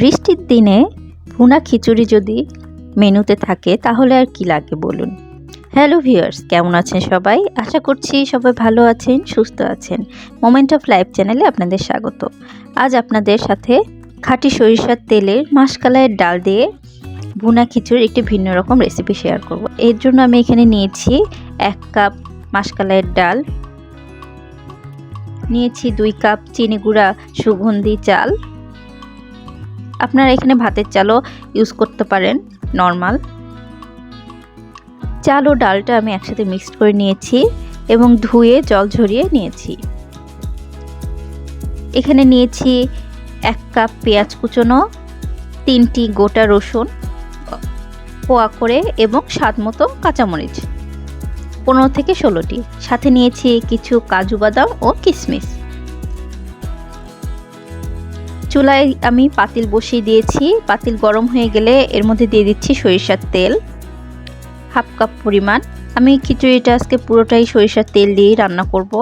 বৃষ্টির দিনে ভুনা খিচুড়ি যদি মেনুতে থাকে, তাহলে আর কি লাগে বলুন? হ্যালো ভিউয়ার্স কেমন আছেন সবাই? আশা করছি সবাই ভালো আছেন, সুস্থ আছেন। মোমেন্ট অফ লাইফ চ্যানেলে আপনাদের স্বাগত। আজ আপনাদের সাথে খাঁটি সরিষার তেলের মাসকালাইয়ের ডাল দিয়ে ভুনা খিচুড়ির একটি ভিন্ন রকম রেসিপি শেয়ার করব। এর জন্য আমি এখানে নিয়েছি এক কাপ মাসকালাইয়ের ডাল, নিয়েছি দুই কাপ চিনি গুঁড়া, সুগন্ধি চাল আপনারা এখানে ভাতের চালও ইউজ করতে পারেন নর্মাল চাল ও ডালটা আমি একসাথে মিক্সড করে নিয়েছি এবং ধুয়ে জল ঝরিয়ে নিয়েছি। এখানে নিয়েছি এক কাপ পেঁয়াজ কুচনো, তিনটি গোটা রসুন পোয়া করে এবং স্বাদ মতো কাঁচামরিচ। পনেরো থেকে ষোলোটি। সাথে নিয়েছি কিছু কাজু বাদাম ও কিশমিশ চুলায় আমি পাতিল বসিয়ে দিয়েছি। পাতিল গরম হয়ে গেলে এর মধ্যে দিয়ে দিচ্ছি সরিষার তেল, হাফ কাপ পরিমাণ। আমি খিচুড়িটা আজকে পুরোটাই সরিষার তেল দিয়েই রান্না করব।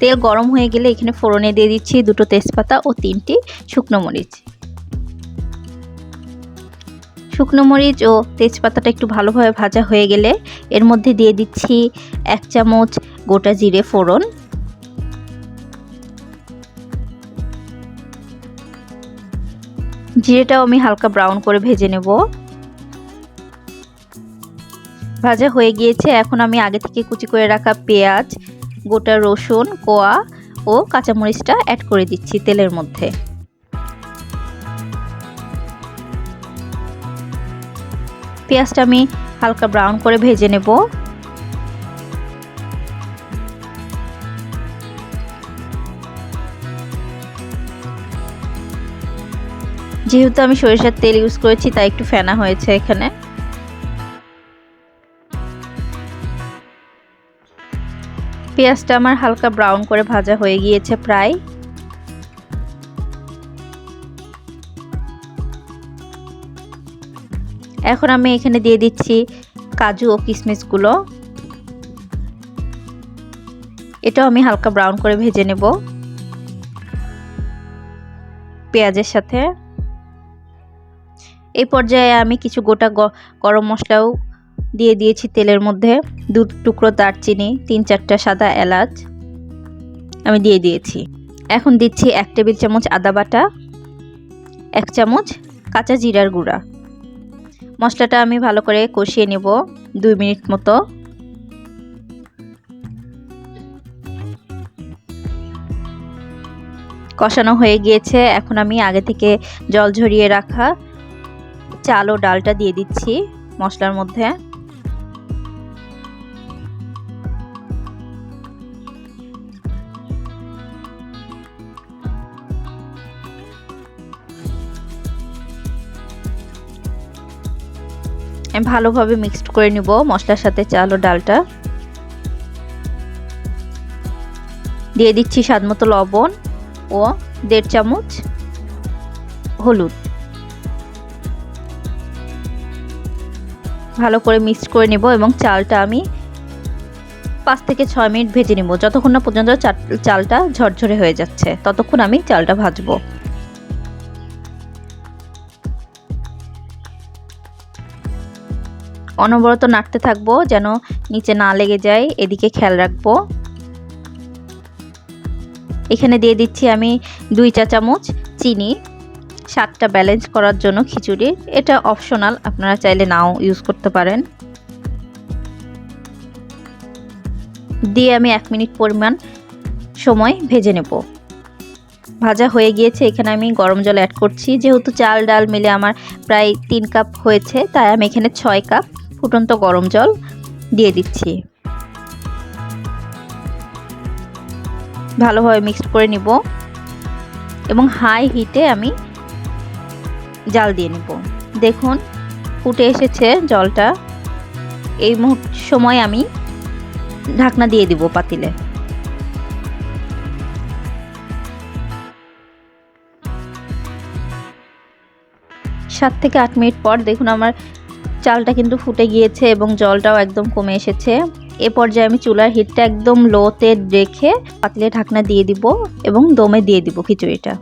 তেল গরম হয়ে গেলে এখানে ফোড়নে দিয়ে দিচ্ছি দুটো তেজপাতা ও তিনটি শুকনো মরিচ। শুকনো মরিচ ও তেজপাতাটা একটু ভালোভাবে ভাজা হয়ে গেলে এর মধ্যে দিয়ে দিচ্ছি এক চামচ গোটা জিরে ফোড়ন। জিরেটাও আমি হালকা ব্রাউন করে ভেজে নেব। ভাজা হয়ে গিয়েছে। এখন আমি আগে থেকে কুচি করে রাখা পেঁয়াজ, গোটা রসুন, কোয়া ও কাঁচামরিচটা অ্যাড করে দিচ্ছি তেলের মধ্যে। পেঁয়াজটা আমি হালকা ব্রাউন করে ভেজে নেব। যেহেতু আমি সরিষার তেল ইউজ করেছি, তাই একটু ফেনা হয়েছে এখানে। পেঁয়াজটা আমার হালকা ব্রাউন করে ভাজা হয়ে গিয়েছে প্রায়। এখন আমি এখানে দিয়ে দিচ্ছি কাজু ও কিশমিশগুলো এটাও আমি হালকা ব্রাউন করে ভেজে নেব। পেঁয়াজের সাথে। এই পর্যায়ে আমি কিছু গোটা গরম মশলাও দিয়ে দিয়েছি তেলের মধ্যে। দু টুকরো দারচিনি, তিন চারটা সাদা এলাচ আমি দিয়ে দিয়েছি। এখন দিচ্ছি এক টেবিল চামচ আদা বাটা, এক চামচ কাঁচা জিরার গুঁড়া। মশলাটা আমি ভালো করে কষিয়ে নেব দুই মিনিট মতো। কষানো হয়ে গিয়েছে। এখন আমি আগে থেকে জল ঝরিয়ে রাখা চাল ও ডালটা দিয়ে দিচ্ছি মশলার মধ্যে। আমি ভালোভাবে মিক্সড করে নিব মশলার সাথে চাল ও ডালটা। দিয়ে দিচ্ছি স্বাদ মতো লবণ ও দেড় চামচ হলুদ। ভালো করে মিক্সড করে নেব এবং চালটা আমি পাঁচ থেকে ছয় মিনিট ভেজে নেব। যতক্ষণ না পর্যন্ত চালটা ঝরঝরে হয়ে যাচ্ছে, ততক্ষণ আমি চালটা ভাজবো। অনবরত নাড়তে থাকব যেন নিচে না লেগে যায়, এদিকে খেয়াল রাখব। এখানে দিয়ে দিচ্ছি আমি দুই চা চামচ চিনি। স্বাদটা ব্যালেন্স করার জন্য খিচুড়ি। এটা অপশনাল আপনারা চাইলে নাও ইউজ করতে পারেন। দিয়ে আমি এক মিনিট পরিমাণ সময় ভেজে নেব। ভাজা হয়ে গিয়েছে, এখানে আমি গরম জল অ্যাড করছি। যেহেতু চাল, ডাল মিলে আমার প্রায় তিন কাপ হয়েছে, তাই আমি এখানে ছয় কাপ ফুটন্ত গরম জল দিয়ে দিচ্ছি। ভালোভাবে মিক্সড করে নিব। এবং হাই হিটে আমি জাল দিয়ে নিব। দেখুন, ফুটে এসেছে জলটা। এই সময় আমি ঢাকনা দিয়ে দিব পাতিলে। সাত থেকে আট মিনিট পর দেখুন আমার চালটা কিন্তু ফুটে গিয়েছে এবং জলটাও একদম কমে এসেছে। এ পর্যায়ে আমি চুলার হিটটা একদম লোতে রেখে পাতিলে ঢাকনা দিয়ে দিব এবং দমে দিয়ে দিব খিচুড়িটা।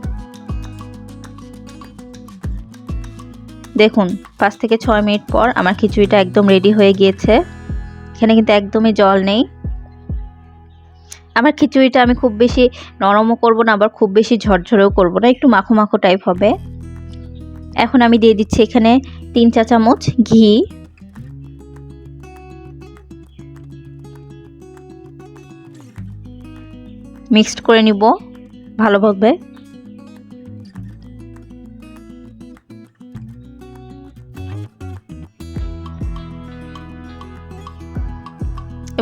দেখুন, পাঁচ থেকে ছয় মিনিট পর আমার খিচুড়িটা একদম রেডি হয়ে গিয়েছে। এখানে কিন্তু একদমই জল নেই। আমার খিচুড়িটা আমি খুব বেশি নরমও করব না, আবার খুব বেশি ঝরঝরেও করব না, একটু মাখো মাখো টাইপ হবে। এখন আমি দিয়ে দিচ্ছি এখানে তিন চা চামচ ঘি। মিক্সড করে নিব ভালোভাবে।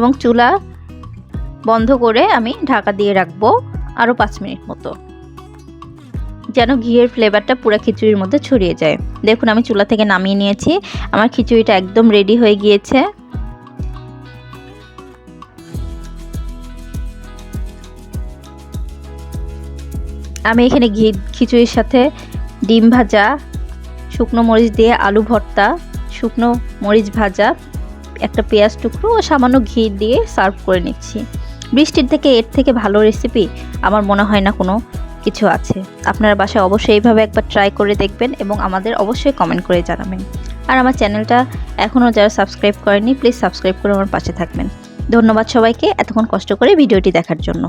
এবং চুলা বন্ধ করে আমি ঢাকা দিয়ে রাখব আরও পাঁচ মিনিট মতো। যেন ঘিয়ের ফ্লেভারটা পুরো খিচুড়ির মধ্যে ছড়িয়ে যায়। দেখুন, আমি চুলা থেকে নামিয়ে নিয়েছি। আমার খিচুড়িটা একদম রেডি হয়ে গিয়েছে। আমি এখানে ঘি, খিচুড়ির সাথে ডিম ভাজা, শুকনো মরিচ দিয়ে আলু ভর্তা, শুকনো মরিচ ভাজা একটা পেঁয়াজ টুকরো ও সামান্য ঘি দিয়ে সার্ভ করে নিচ্ছি। বৃষ্টির থেকে এর থেকে ভালো রেসিপি আমার মনে হয় না কোনো কিছু আছে। আপনার বাসায় অবশ্যই এইভাবে একবার ট্রাই করে দেখবেন এবং আমাদের অবশ্যই কমেন্ট করে জানাবেন। আর আমার চ্যানেলটা এখনও যারা সাবস্ক্রাইব করেনি প্লিজ সাবস্ক্রাইব করে আমার পাশে থাকবেন। ধন্যবাদ সবাইকে এতক্ষণ কষ্ট করে ভিডিওটি দেখার জন্য।